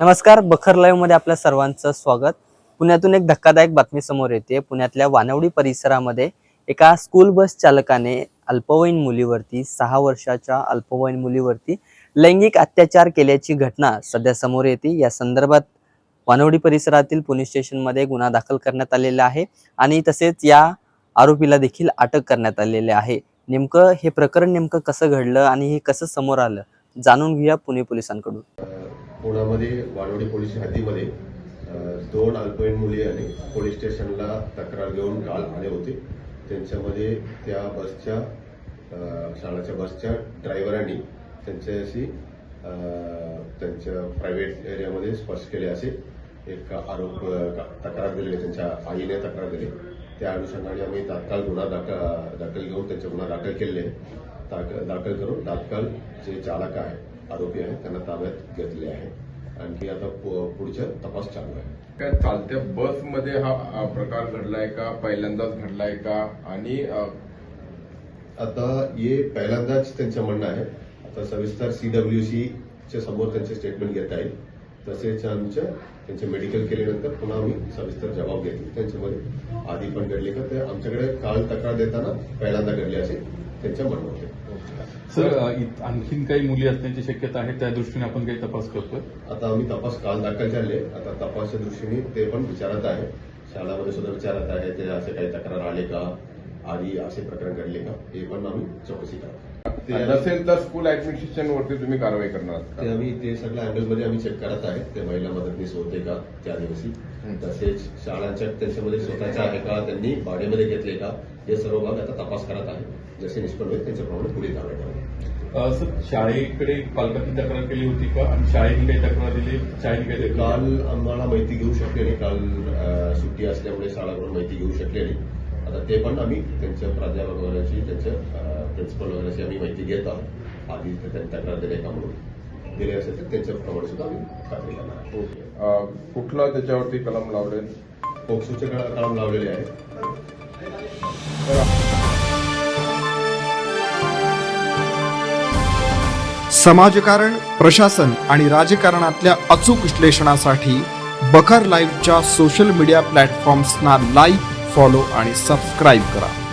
नमस्कार बखर लाईव्हमध्ये आपल्या सर्वांचं स्वागत. पुण्यातून एक धक्कादायक बातमी समोर येते. पुण्यातल्या वानवडी परिसरामध्ये एका स्कूल बस चालकाने अल्पवयीन मुलीवरती सहा वर्षाच्या अल्पवयीन मुलीवरती लैंगिक अत्याचार केल्याची घटना सध्या समोर येते. या संदर्भात वानवडी परिसरातील पोलीस स्टेशनमध्ये गुन्हा दाखल करण्यात आलेला आहे आणि तसेच या आरोपीला देखील अटक करण्यात आलेले आहे. नेमकं हे प्रकरण नेमकं कसं घडलं आणि हे कसं समोर आलं जाणून घेऊया पुणे पोलिसांकडून. पुण्यामध्ये वाडवडी पोलीस हद्दीमध्ये दोन अल्पवयीन मुली आणि पोलीस स्टेशनला तक्रार घेऊन काल आले होते. त्यांच्यामध्ये त्या बसच्या शाळेच्या बसच्या ड्रायव्हरांनी त्यांच्याशी त्यांच्या प्रायव्हेट एरियामध्ये स्पर्श केले असे. एक आरोप तक्रार दिली त्यांच्या आईने तक्रार दिली. त्या अनुषंगाने आम्ही तात्काळ गुन्हा दाखल दाखल घेऊन त्यांचे गुन्हा दाखल केले दाखल दाखल करून तात्काळ जे चालक आहे आरोपी आहे त्यांना ताब्यात घेतले आहे. आणखी आता पु- पुढचा तपास चालू आहे. काय चालत्या? बसमध्ये हा हा प्रकार घडलाय का? पहिल्यांदाच घडलाय का? आणि आता हे पहिल्यांदाच त्यांचं म्हणणं आहे. आता सविस्तर सीडब्ल्यू च्या समोर त्यांचे स्टेटमेंट घेता येईल. तसेच आमच्या त्यांचे मेडिकल केल्यानंतर पुन्हा आम्ही सविस्तर जबाब घेतले. त्यांच्यामध्ये आधी पण घडले का ते आमच्याकडे काल तक्रार देताना पहिल्यांदा घडले असे त्यांच्या म्हणणं होते सर आणखीन काही मुली असण्याची शक्यता आहे त्या दृष्टीने आपण काही तपास करतोय? आता आम्ही तपास काल दाखल झाले. आता तपासच्या दृष्टीने ते पण विचारत आहे. शाळामध्ये सुद्धा विचारत आहे ते असे काही तक्रार आले का? आधी असे प्रकरण घडले का? हे पण आम्ही चौकशी करतो. ते नसेल तर स्कूल ऍडमिनिस्ट्रेशन वरती तुम्ही कारवाई करणार आहात ते? आम्ही ते सगळ्या अँगलमध्ये आम्ही चेक करत आहे. ते महिला मदतनीस होते का? त्या दिवशी. तसेच शाळांच्या त्यांच्यामध्ये स्वतःच्या आहे का? त्यांनी भाड्यामध्ये घेतले का? हे सर्व भाग आता तपास करत आहे. जसे निष्पन्न होईल त्यांच्याप्रमाणे पुढे कारवाई करू. अ, सर शाळेकडे पालकांनी तक्रार केली होती का? आणि शाळेने काही तक्रार दिली? शाळेने काही काल आम्हाला माहिती घेऊ शकले नाही. काल सुट्टी असल्यामुळे शाळाकडून माहिती घेऊ शकले नाही. आता ते पण आम्ही त्यांच्या प्राध्यापक त्यांच्या प्रिन्सिपल वगैरेची आम्ही माहिती घेत आहोत आधी तर त्यांनी तक्रार दिली का म्हणून दिले असेल तर त्यांच्याप्रमाणे सुद्धा आम्ही खात्री करणार अ, कुठला त्याच्यावरती कलम लावलेल पोक्सोचे कळम लावलेले आहे समाजकारण प्रशासन आणि राजकारणातल्या अचूक विश्लेषणासाठी बखर लाईव्हच्या सोशल मीडिया प्लॅटफॉर्म्सना लाईक फॉलो आणि सबस्क्राईब करा.